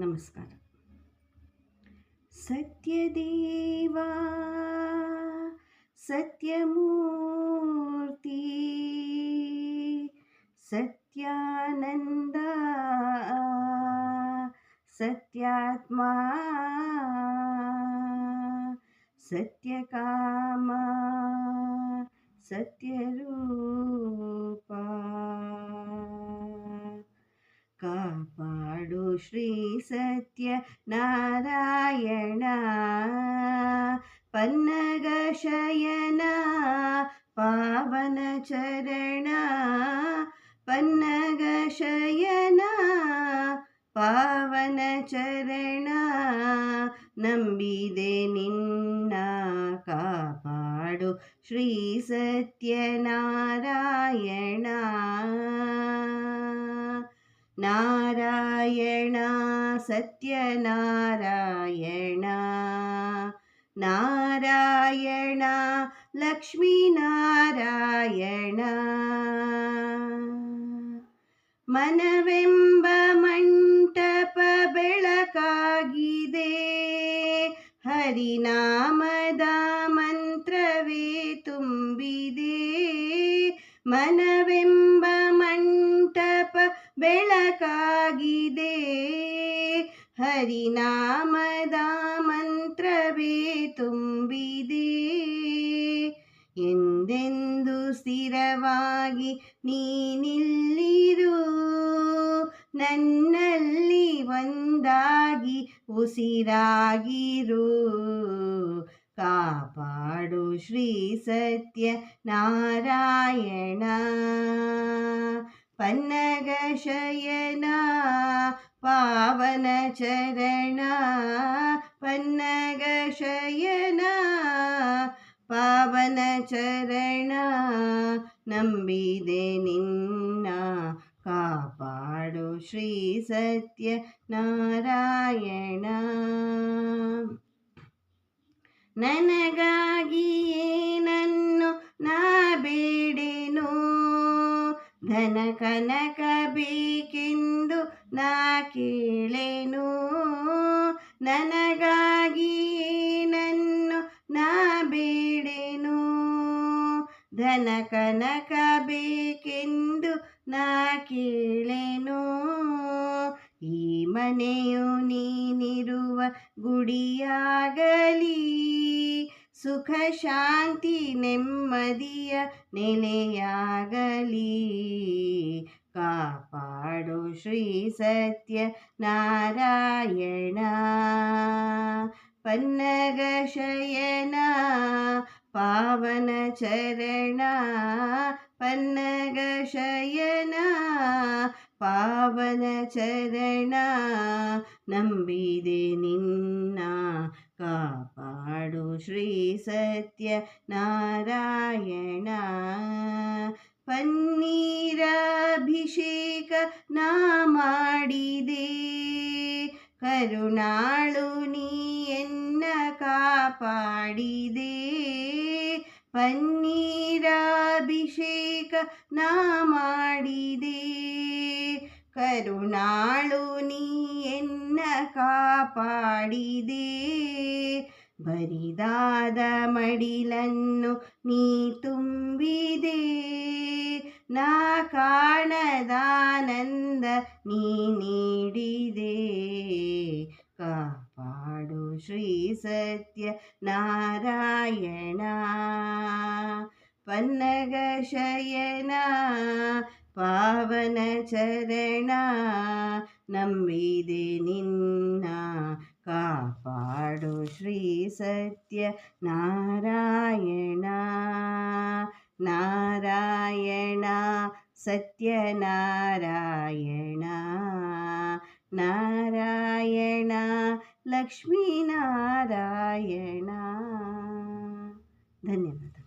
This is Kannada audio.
नमस्कार। सत्यदेवा सत्यमूर्ति सत्यानन्दा सत्यात्मा सत्यकामा सत्यरूपा। ಕಾಪಾಡು ಶ್ರೀ ಸತ್ಯ ನಾರಾಯಣ ಪನ್ನಗ ಶಯನ ಪಾವನ ಚರಣ ಪನ್ನಗ ಶಯನ ಪಾವನ ಚರಣ ನಂಬಿದೆ ನಿನ್ನ ಕಾಪಾಡು ಶ್ರೀ ಸತ್ಯನಾರಾಯಣ ನಾರಾಯಣ ಸತ್ಯನಾರಾಯಣ ನಾರಾಯಣ ಲಕ್ಷ್ಮೀನಾರಾಯಣ. ಮನವೆಂಬ ಮಂಟಪ ಬೆಳಕಾಗಿದೆ ಹರಿನಾಮದ ಮಂತ್ರವೇ ತುಂಬಿದೆ. ಮನವೆಂಬ ಬೆಳಕಾಗಿದೆ. ಹರಿನಾಮದ ಮಂತ್ರವೇ ತುಂಬಿದೆ. ಎಂದೆಂದು ಸ್ಥಿರವಾಗಿ ನೀನಿಲ್ಲಿರು? ನನ್ನಲ್ಲಿ ಒಂದಾಗಿ ಉಸಿರಾಗಿರು. ಕಾಪಾಡು ಶ್ರೀ ಸತ್ಯ ನಾರಾಯಣ ಪನ್ನಗ ಶಯನ ಪಾವನ ಚರಣ ಪನ್ನಗ ಶಯನ ಪಾವನ ಚರಣ ನಂಬಿದೆ ನಿನ್ನ ಕಾಪಾಡು ಶ್ರೀ ಸತ್ಯ ನಾರಾಯಣ ನನಗಾಗಿಯೇ ಧನ ಕನಕ ಬೇಕೆಂದು ನಾ ಕೇಳೆನು? ನನಗಾಗಿ ನನ್ನು ನಾ ಬೇಡೆನು? ಧನ ಕನಕ ಬೇಕೆಂದು ನಾ ಕೇಳೆನು? ಈ ಮನೆಯು ನೀನಿರುವ ಗುಡಿಯಾಗಲಿ ಸುಖ ಶಾಂತಿ ನೆಮ್ಮದಿಯ ನೆಲೆಯಾಗಲಿ ಕಾಪಾಡು ಶ್ರೀ ಸತ್ಯ ನಾರಾಯಣ ಪನ್ನಗ ಶಯನ ಪಾವನ ಚರಣ ಪನ್ನಗ ಶಯನ ಪಾವನ ಚರಣ ನಂಬಿದೆ ನಿನ್ನ ಕಾಪಾಡು ಶ್ರೀ ಸತ್ಯ ನಾರಾಯಣ ಪನ್ನೀರಾಭಿಷೇಕ ನಾ ಮಾಡಿದೆ. ಕರುಣಾಳು ನೀ ಎನ್ನ ಕಾಪಾಡಿದೆ. ಪನ್ನೀರಾಭಿಷೇಕ ನಾ ಮಾಡಿದೆ. ಕರುಣಾಳು ನೀ ಎನ್ನ ಕಾಪಾಡಿದೆ. ಬರಿದಾದ ಮಡಿಲನ್ನು ನೀ ತುಂಬಿದೆ. ನಾ ಕಾಣದಾನಂದ ನೀ ನೀಡಿದೆ. ಕಾಪಾಡು ಶ್ರೀ ಸತ್ಯ ನಾರಾಯಣ. ಪನ್ನಗ ಶಯನ, ಪಾವನ ಚರಣ, ನಂಬಿದೆ ನಿನ್ನ ಕಾಪಾಡು ಶ್ರೀ ಸತ್ಯ ನಾರಾಯಣ ನಾರಾಯಣ ಸತ್ಯನಾರಾಯಣ ನಾರಾಯಣ ಲಕ್ಷ್ಮೀನಾರಾಯಣ ಧನ್ಯವಾದ